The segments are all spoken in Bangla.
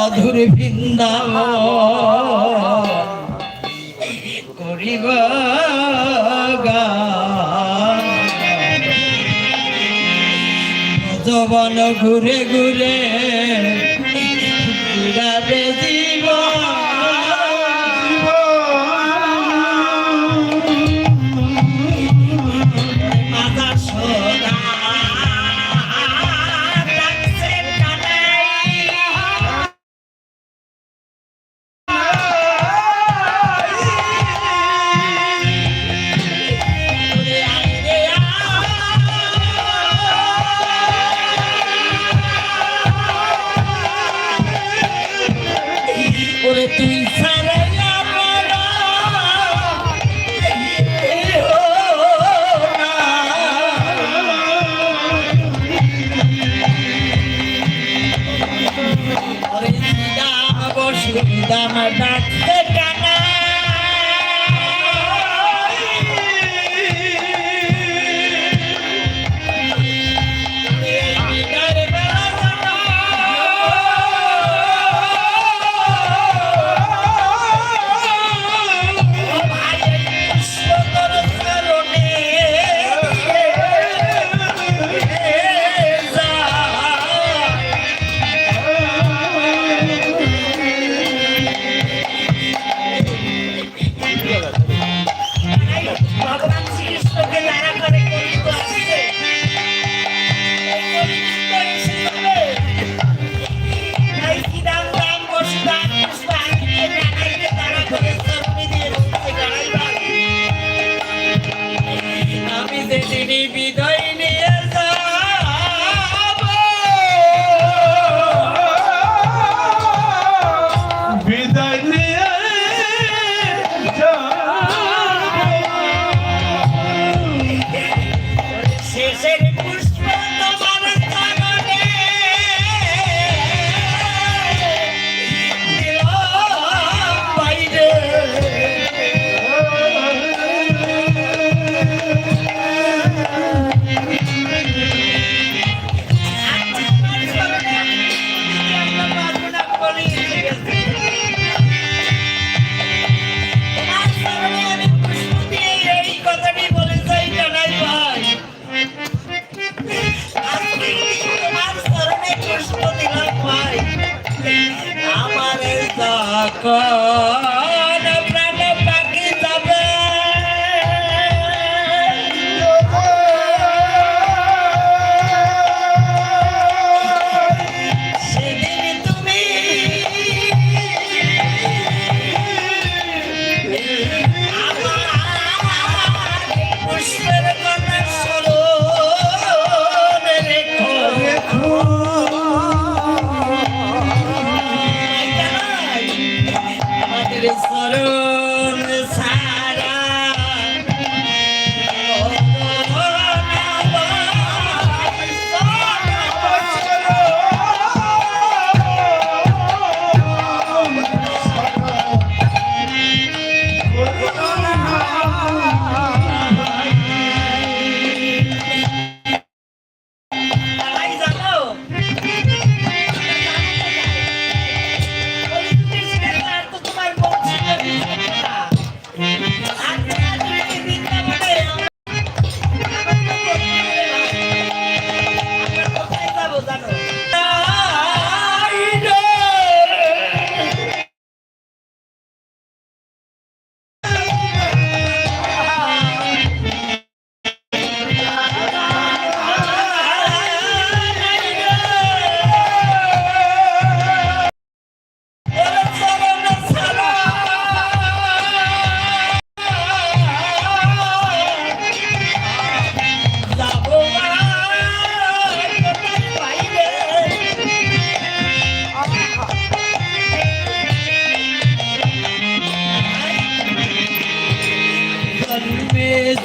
মধুর বৃন্দাব করিব গান। ঘুরে ঘুরে my back.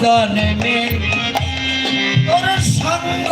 জন্মে তোর সঙ্গ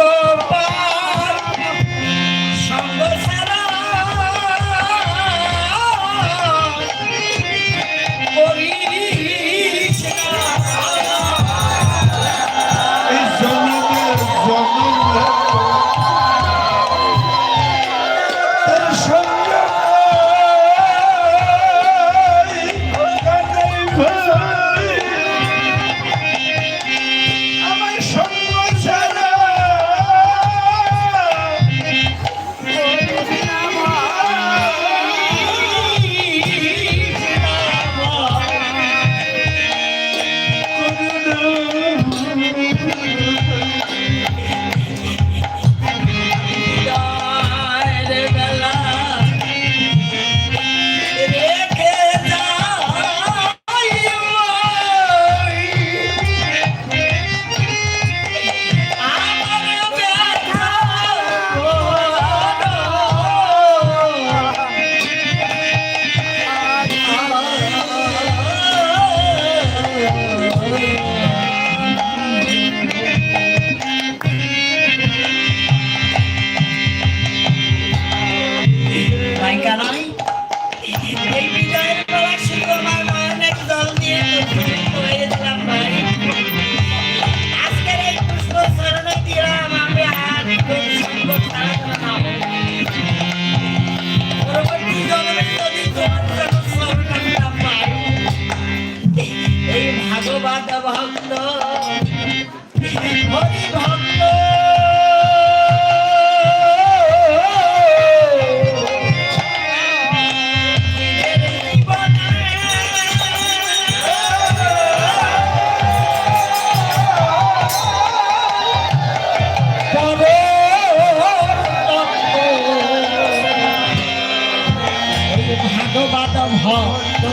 ভক্ত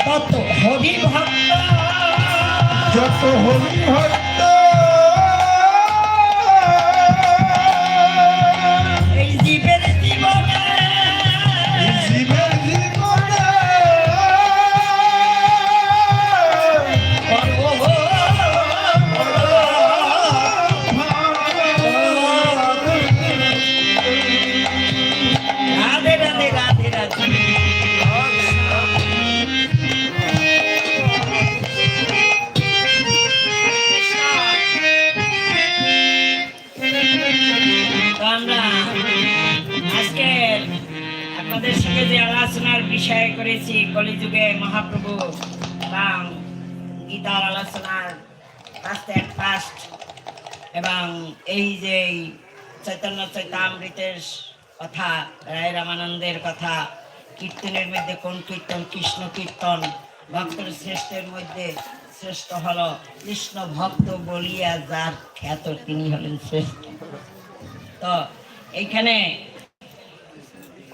তত হরি ভক্ত যত হরি ভক্ত মহাপ্রভু এবং গীতার আলোচনার ফার্স্ট অ্যান্ড ফার্স্ট এবং এই যে চৈতন্য চৈতামৃতের কথা, রায় রামানন্দের কথা, কীর্তনের মধ্যে কোন কীর্তন, কৃষ্ণ কীর্তন, ভক্তের শ্রেষ্ঠের মধ্যে শ্রেষ্ঠ হলো, কৃষ্ণ ভক্ত বলিয়া যার খ্যাত, তিনি হলেন শ্রেষ্ঠ। তো এইখানে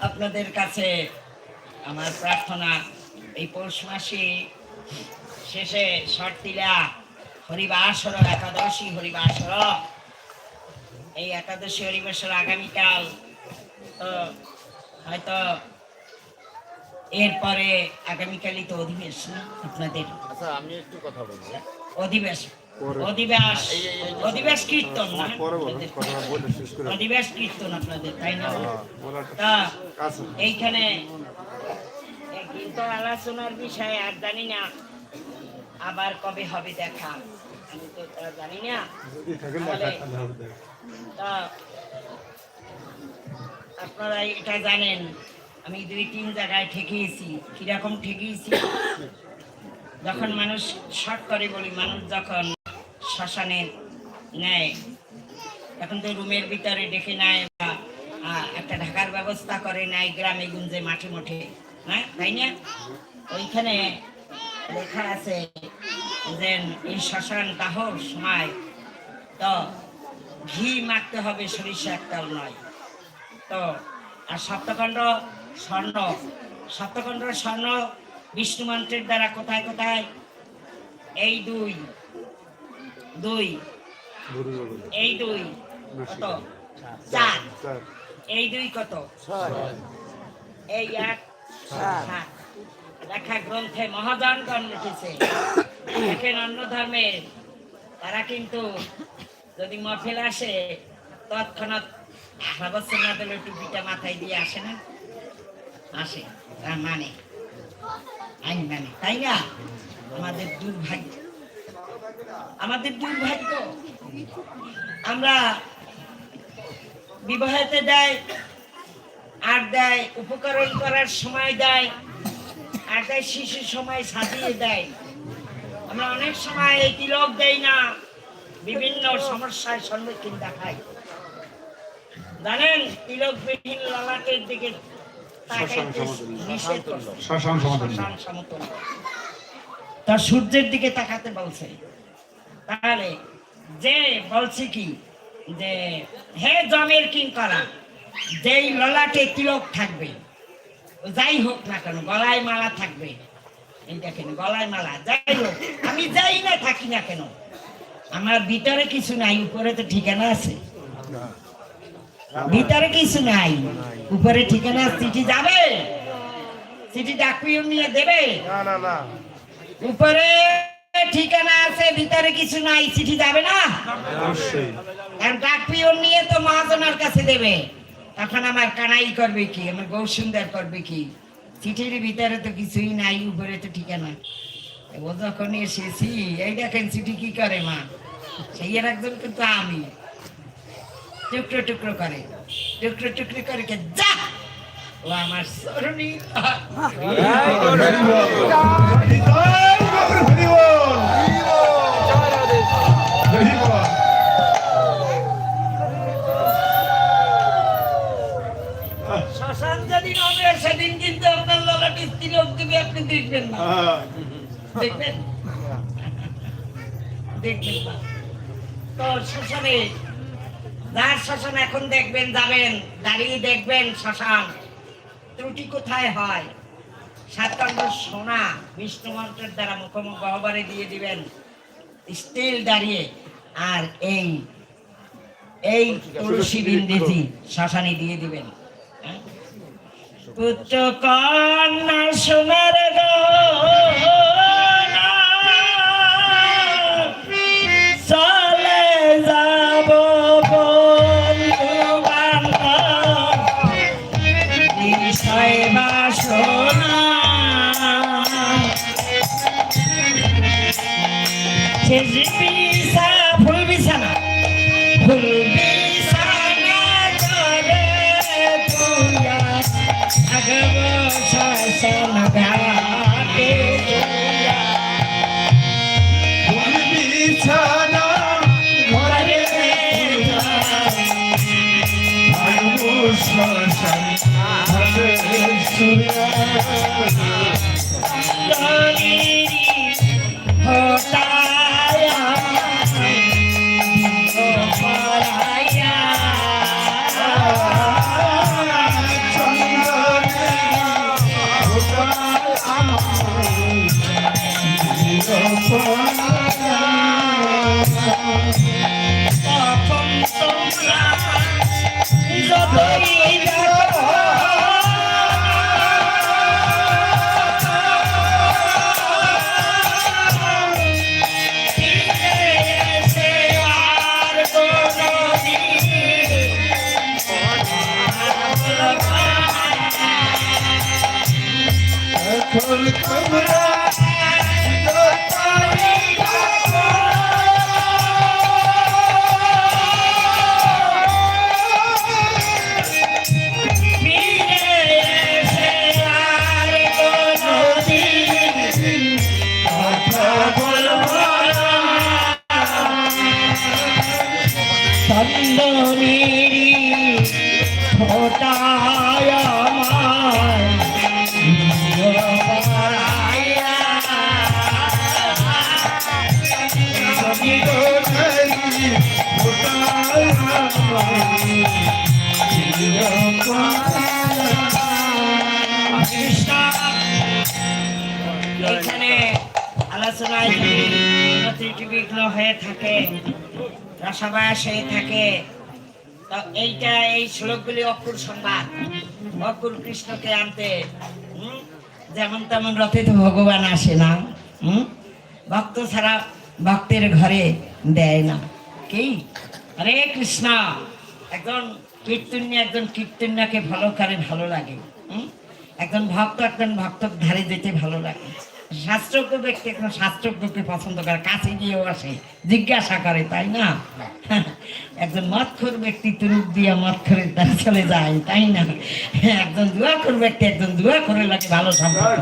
আপনাদের কাছে আমার প্রার্থনা এই পৌষ মাসে শেষে শর্তিলা হরিবাসর একাদশী হরিবাসর। এই একাদশী হরিবাসর আগামীকাল তো হয়তো এরপরে আগামীকালই তো অধিবেশন আপনাদের? আচ্ছা আমি একটু কথা বলব অধিবেশ অধিবেশ অধিবেশ কীর্তন না? পরে বলো কথা বলে শেষ করে। অধিবেশ কীর্তন আপনাদের তাই না? হ্যাঁ, এইখানে কীর্তন আলোচনার বিষয়ে আর জানি না আবার কবে হবে দেখা। আমি তো তা জানি না। তা আপনারা এটা জানেন আমি দুই তিন জায়গায় ঠেকিয়েছি কীরকম ঠেকিয়েছি? যখন মানুষ শর্ট করে বলি মানুষ যখন শ্মশানে নেয় তখন তো রুমের ভিতরে ডেকে নেয় বা একটা ঢাকার ব্যবস্থা করে নেয় গ্রামে গুঞ্জে মাঠে মাঠে। তাই না? ওইখানে লেখা আছে যে এই শ্মশান দাহর সময় তো ঘি মাখতে হবে সরিষা একটাল নয়। তো আর সপ্তখণ্ড স্বর্ণ সপ্তখণ্ড স্বর্ণ বিষ্ণু মন্ত্রের দ্বারা কোথায় কোথায়? এই দুই দুই এই দুই কত? চার। এই দুই কত? এই এক লেখা গ্রন্থে মহাজনগণ লিখেছে। দেখেন অন্য ধর্মের তারা কিন্তু যদি মফিল আসে, তৎক্ষণাৎ না টুপিটা মাথায় দিয়ে আসে না? আসে। তার মানে? আইন মানে। তাই না? আমাদের দুর্ভাগ্য। আমাদের দুর্ভাগ্য। আমরা বিবাহেতে দেয় আর দেয় উপকরণ করার সময় দেয় আর দেয় শিশুর সময় সাজিয়ে দেয়। আমরা অনেক সময় এই তিলক দেই না বিভিন্ন সমস্যার সম্মুখীন দেখাই। জানেন তিলকবিহীন ললাটের দিকে তার সূর্যের দিকে তাকাতে বলছে। তাহলে যে বলছে কি যে হে জমের কিং করা যেই ললাটে তিলক থাকবে যাই হোক না কেন গলায় মালা থাকবে। এই দেখেন গলায় মালা যাই হোক আমি যাই না থাকি না কেন আমার ভিতরে কিছু নাই উপরে তো ঠিকানা আছে। ভিতরে কিছু নাই উপরে ঠিকানা চিঠি যাবে? চিঠি ডাকপিও নিয়ে দেবে? উপরে ঠিকানা আছে ভিতরে কিছু নাই চিঠি যাবে না? আর ডাকপিও নিয়ে তো মহাজনের কাছে দেবে। তখন আমার কানাই করবে কি? আমার গৌ সুন্দর করবে কি? চিঠির ভিতরে তো কিছুই নাই, উপরে তো ঠিকানা। ও যখন এসেছি, এই দেখেন চিঠি কি করে মা? সেই এর একজন কিন্তু আমি। টুকরো টুকরো করে, টুকরো টুকরো করে কে যা! ও আমার সরণি হরি যেদিন হবে সেদিন কিন্তু আপনার ললাটি তিলক দিবে আপনি দেখবেন না। হ্যাঁ। দেখবেন? দেখবেন না। তো শ্মশানে যার শ্মশান এখন দেখবেন যাবেন দাঁড়িয়ে দেখবেন শ্মশান ত্রুটি কোথায় হয়? সাতকাণ্ড সোনা বিষ্ণু মন্ত্রের দ্বারা মুখোমুখ গহবারে দিয়ে দিবেন স্টিল দাঁড়িয়ে। আর এই এই তুলসী বিন্দেজি শ্মশানে দিয়ে দিবেন? পুত্র কন্যা সোনার গহনা, শ্মশান এখানে আলোচনায় যদি বিঘ্ন হয়ে থাকে, রসবাস হয়ে থাকে। তো এইটা, এই শ্লোকগুলি অকুর সংবাদ অকুর কৃষ্ণকে আনতে যেমন তেমন রথে তো ভগবান আসে না? ভক্ত ছাড়া ভক্তের ঘরে দেয় না। কি? হরে কৃষ্ণ! একজন কীর্তন্য একজন কীর্তন্যাকে ভালো করে ভালো লাগে একজন ভক্ত একজন ভক্ত ধারে যেতে ভালো লাগে। শাস্ত্রজ্ঞ ব্যক্তি একজন শাস্ত্রজ্ঞকে পছন্দ করে কাছে গিয়েও আসে জিজ্ঞাসা করে তাই না? একজন মৎখর ব্যক্তি তুরুপ দিয়ে মৎখরের দ্বারা চলে যায় তাই না? একজন দুয়াখর ব্যক্তি একজন দুয়া করে লাগে ভালো সম্পর্ক।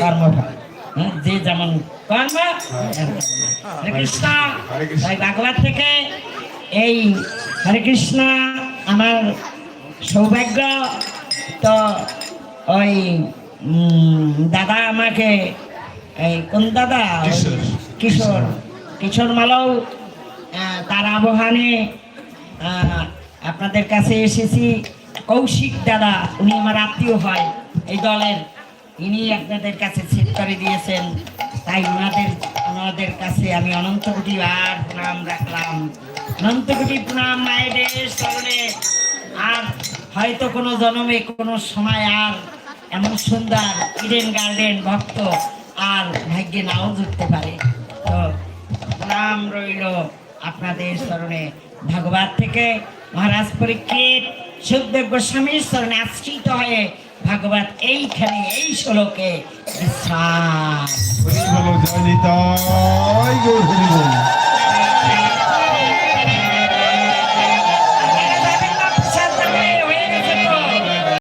কর্মফল হ্যাঁ, যে যেমন কর্ম কৃষ্ণ। হরে কৃষ্ণ। তাই ভাগবত থেকে এই হরে কৃষ্ণ আমার সৌভাগ্য। তো ওই দাদা আমাকে এই কোন দাদা? কিশোর। কিশোর। কিশোর মালও তার আবহানে আপনাদের কাছে এসেছি। কৌশিক দাদা উনি আমার আত্মীয় হয় এই দলের। ইনি আপনাদের কাছে সেট করে দিয়েছেন। তাই ওনাদের ওনাদের কাছে আমি অনন্ত কোটি আর প্রণাম রাখলাম। অনন্ত প্রণাম মায়েদের আর হয়তো কোনো জন্মে, কোনো সময় আর এমন সুন্দর ইডেন গার্ডেন ভক্ত আর ভাগ্যে নাও জুটতে পারে। তো নাম রইল আপনাদের স্মরণে। ভাগবত থেকে মহারাজ পরীক্ষিত সুখদেব গোস্বামীর স্মরণে আশ্রিত হয়ে ভাগবত এইখানে, এই শ্লোকে বিশ্রাম